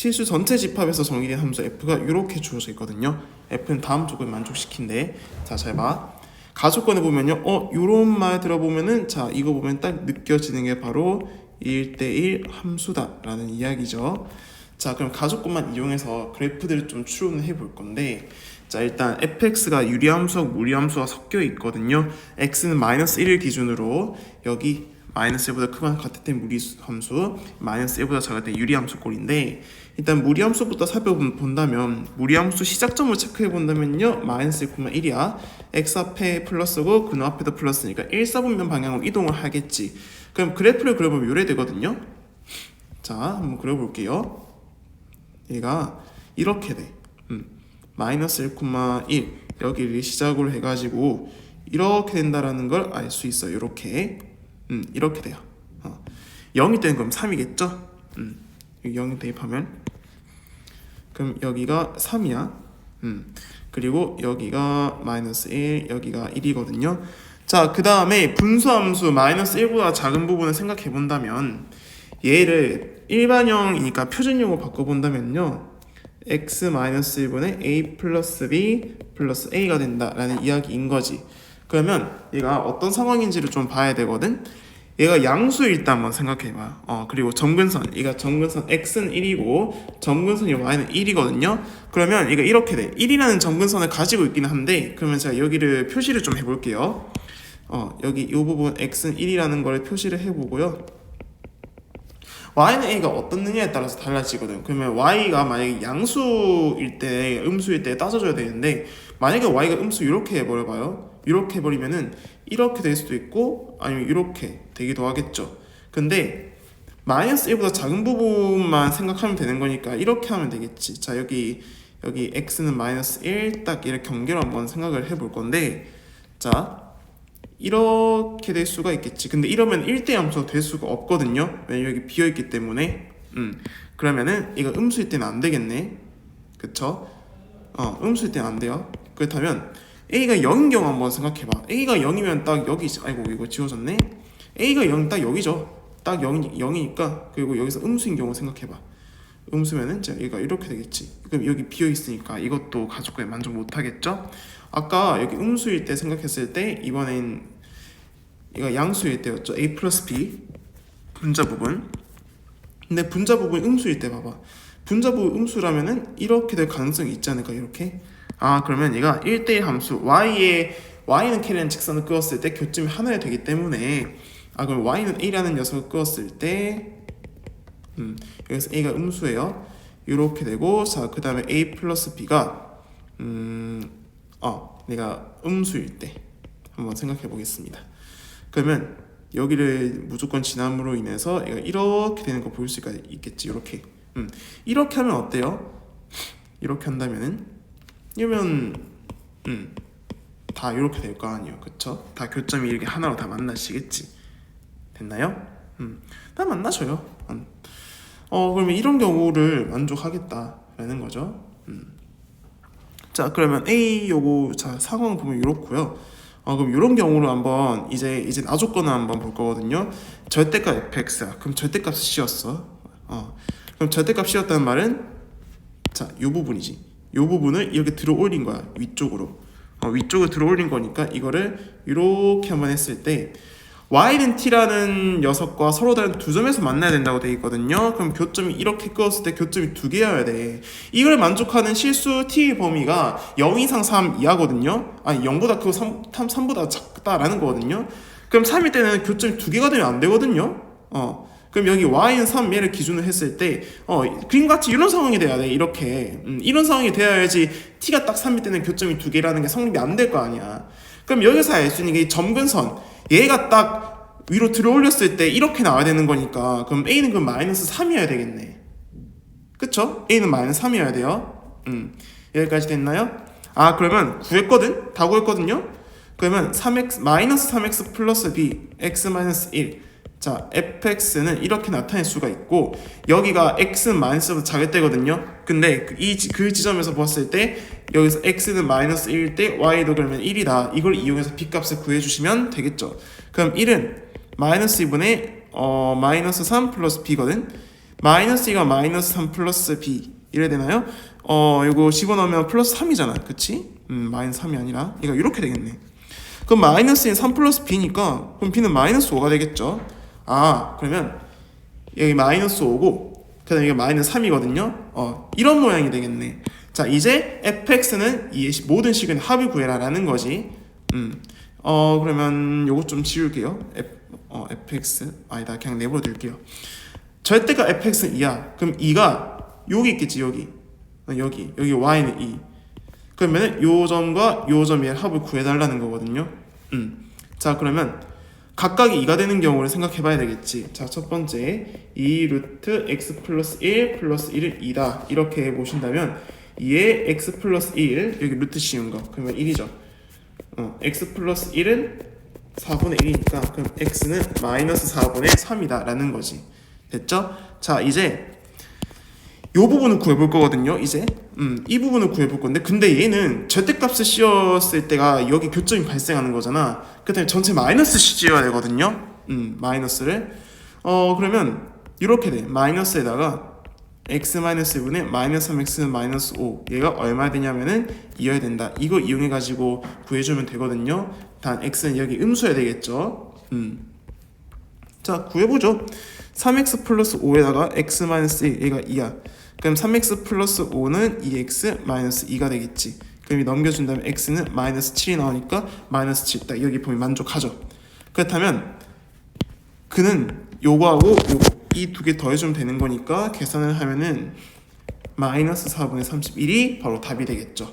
실수 전체 집합에서 정의된 함수 f가 이렇게 주어져 있거든요. f는 다음 쪽을 만족시킨대. 자, 잘 봐. 가속권에 보면요. 어, 요런 말 들어보면은 자, 이거 보면 딱 느껴지는 게 바로 1대1 함수다라는 이야기죠. 자, 그럼 가속권만 이용해서 그래프들을 좀 추론을 해 볼 건데 자, 일단 fx가 유리함수와 무리함수가 섞여 있거든요. x는 마이너스 1을 기준으로 여기 마이너스 1보다 크거나 같을 때 무리함수, 마이너스 1보다 작을 때 유리함수 꼴인데 일단 무리함수부터 살펴본다면 무리함수 시작점을 체크해 본다면요 마이너스 1,1이야. X 앞에 플러스고 그놈 앞에도 플러스니까 1, 4분면 방향으로 이동을 하겠지. 그럼 그래프를 그려보면 요래 되거든요. 자 한번 그려볼게요. 얘가 이렇게 돼. 음, 마이너스 1,1 여기를 시작으로 해가지고 이렇게 된다라는 걸 알 수 있어요. 이렇게 음, 이렇게 돼요 어. 0이 되는 그럼 3이겠죠 음, 여기 0이 대입하면 그럼 여기가 3이야. 음. 그리고 여기가 마이너스 1, 여기가 1이거든요. 자, 그 다음에 분수함수 마이너스 1보다 작은 부분을 생각해 본다면 얘를 일반형이니까 표준형으로 바꿔본다면요. x 마이너스 1분의 a 플러스 b 플러스 a가 된다라는 이야기인 거지. 그러면 얘가 어떤 상황인지를 좀 봐야 되거든. 얘가 양수일 때 한번 생각해봐. 어 그리고 점근선, 얘가 점근선 x는 1이고 점근선이 y는 1이거든요. 그러면 얘가 이렇게 돼. 1이라는 점근선을 가지고 있기는 한데, 그러면 제가 여기를 표시를 좀 해볼게요. 어 여기 이 부분 x는 1이라는 걸 표시를 해보고요. y는 a가 어떤 느냐에 따라서 달라지거든. 그러면 y가 만약에 양수일 때, 음수일 때 따져줘야 되는데, 만약에 y가 음수 이렇게 해버려봐요. 이렇게 해버리면은 이렇게 될 수도 있고 아니면 이렇게 되기도 하겠죠. 근데 마이너스 1보다 작은 부분만 생각하면 되는 거니까 이렇게 하면 되겠지. 자 여기 여기 x는 마이너스 1 딱 이렇게 경계로 한번 생각을 해볼 건데 자 이렇게 될 수가 있겠지. 근데 이러면 1대 함수가 될 수가 없거든요. 왜냐면 여기 비어 있기 때문에. 음 그러면은 이거 음수일 때는 안 되겠네. 그쵸? 어 음수일 때는 안 돼요. 그렇다면 A가 0인 경우 한번 생각해봐. A가 0이면 딱 여기, 아이고, 이거 지워졌네? A가 0, 딱 여기죠. 딱 0, 0이니까, 그리고 여기서 음수인 경우 생각해봐. 음수면은, 자, 얘가 이렇게 되겠지. 그럼 여기 비어있으니까 이것도 가족과에 만족 못하겠죠? 아까 여기 음수일 때 생각했을 때, 이번엔 얘가 양수일 때였죠. A 플러스 B. 분자 부분. 근데 분자 부분 음수일 때 봐봐. 분자 부분 음수라면은 이렇게 될 가능성이 있지 않을까, 이렇게? 아 그러면 얘가 1대1 함수 y의 y는 K라는 직선을 그었을 때 교점이 하나가 되기 때문에 아 그럼 y는 A라는 녀석을 그었을 때 음, 여기서 A가 음수예요. 이렇게 되고 자그 다음에 A 플러스 B가 음, 어 내가 음수일 때 한번 생각해 보겠습니다. 그러면 여기를 무조건 지남으로 인해서 얘가 이렇게 되는 거볼 수가 있겠지 이렇게. 음, 이렇게 하면 어때요? 이렇게 한다면은 이러면 음, 다 이렇게 될 거 아니에요. 그쵸? 다 교점이 이렇게 하나로 다 만나시겠지. 됐나요? 음, 다 만나셔요. 음. 어 그러면 이런 경우를 만족하겠다라는 거죠. 음. 자 그러면 A 요거 자 상황 보면 이렇고요. 어, 그럼 이런 경우로 한번 이제 이제 나조건을 한번 볼 거거든요. 절대값 fx야. 그럼 절대값 C였어. 어, 그럼 절대값 C였다는 말은 자이 부분이지 이 부분을 이렇게 들어 올린 거야 위쪽으로. 어, 위쪽으로 들어 올린 거니까 이거를 이렇게 한번 했을 때 y는 t라는 녀석과 서로 다른 두 점에서 만나야 된다고 돼 있거든요. 그럼 교점이 이렇게 끄었을 때 교점이 두 개여야 돼. 이걸 만족하는 실수 t의 범위가 0 이상 3 이하거든요. 아니 0보다 크고 3, 3, 보다 작다라는 거거든요. 그럼 3일 때는 교점이 두 개가 되면 안 되거든요. 어 그럼 여기 y는 3 얘를 기준으로 했을 때 어, 그림같이 이런 상황이 돼야 돼 이렇게 음, 이런 상황이 돼야지 t가 딱 3일 때는 교점이 두 개라는 게 성립이 안 될 거 아니야 그럼 여기서 알 수 있는 게 점근선 얘가 딱 위로 들어 올렸을 때 이렇게 나와야 되는 거니까 그럼 a는 그럼 마이너스 3이어야 되겠네 그쵸? a는 마이너스 3이어야 돼요 음, 여기까지 됐나요? 아 그러면 구했거든? 다 구했거든요? 그러면 3x 마이너스 3x 플러스 b x 마이너스 1 자, fx는 이렇게 나타낼 수가 있고 여기가 x는 마이너스보다 작을 때거든요. 근데 그 이, 그 지점에서 봤을 때 여기서 x는 마이너스 1일 때 y도 그러면 1이다. 이걸 이용해서 b값을 구해주시면 되겠죠. 그럼 1은 마이너스 2분의 어, 마이너스 3 플러스 b거든. 마이너스 2가 마이너스 3 플러스 b 이래 되나요? 어 이거 집어넣으면 플러스 3이잖아 그치? 음 마이너스 3이 아니라 이거 이렇게 되겠네 그럼 마이너스인 3 플러스 b니까 그럼 b는 마이너스 5가 되겠죠 아 그러면 여기 마이너스 5고 그 다음에 이게 마이너스 3이거든요. 어 이런 모양이 되겠네. 자 이제 fx는 이 모든 식은 합을 구해라 라는 거지. 음 어 그러면 요거 좀 지울게요. F, 어 fx 아니다 그냥 내버려 둘게요. 절대가 fx는 2야. 그럼 2가 여기 있겠지 여기. 어, 여기. 여기 y는 2 그러면은 요 점과 요 점의 합을 구해달라는 거거든요. 음. 자 그러면 각각이 2가 되는 경우를 생각해 봐야 되겠지. 자 첫 번째 2 루트 x 플러스 1 플러스 1은 2다. 이렇게 보신다면 2에 x 플러스 1 여기 루트 씌운 거. 그러면 1이죠. 어, x 플러스 1은 4분의 1이니까 그럼 x는 마이너스 4분의 3이다 라는 거지. 됐죠? 자 이제 요 부분을 구해볼 거거든요 이제. 음, 이 부분을 구해볼 건데 근데 얘는 절대값을 씌웠을 때가 여기 교점이 발생하는 거잖아. 그 다음에 전체 마이너스 씌워야 되거든요. 음, 마이너스를. 어 그러면 이렇게 돼. 마이너스에다가 x 마이너스 1분의 마이너스 3x 마이너스 5 얘가 얼마 되냐면은 이어야 된다. 이거 이용해 가지고 구해주면 되거든요. 단 x는 여기 음수해야 되겠죠. 음. 자 구해보죠. 3x 플러스 5에다가 x 마이너스 1 얘가 2야. 그럼 3x 플러스 5는 2x 마이너스 2가 되겠지. 그럼 이 넘겨준다면 x는 마이너스 7이 나오니까 마이너스 7딱 여기 보면 만족하죠. 그렇다면 그는 요거하고 요거 이 두 개 더해주면 되는 거니까 계산을 하면은 마이너스 4분의 31이 바로 답이 되겠죠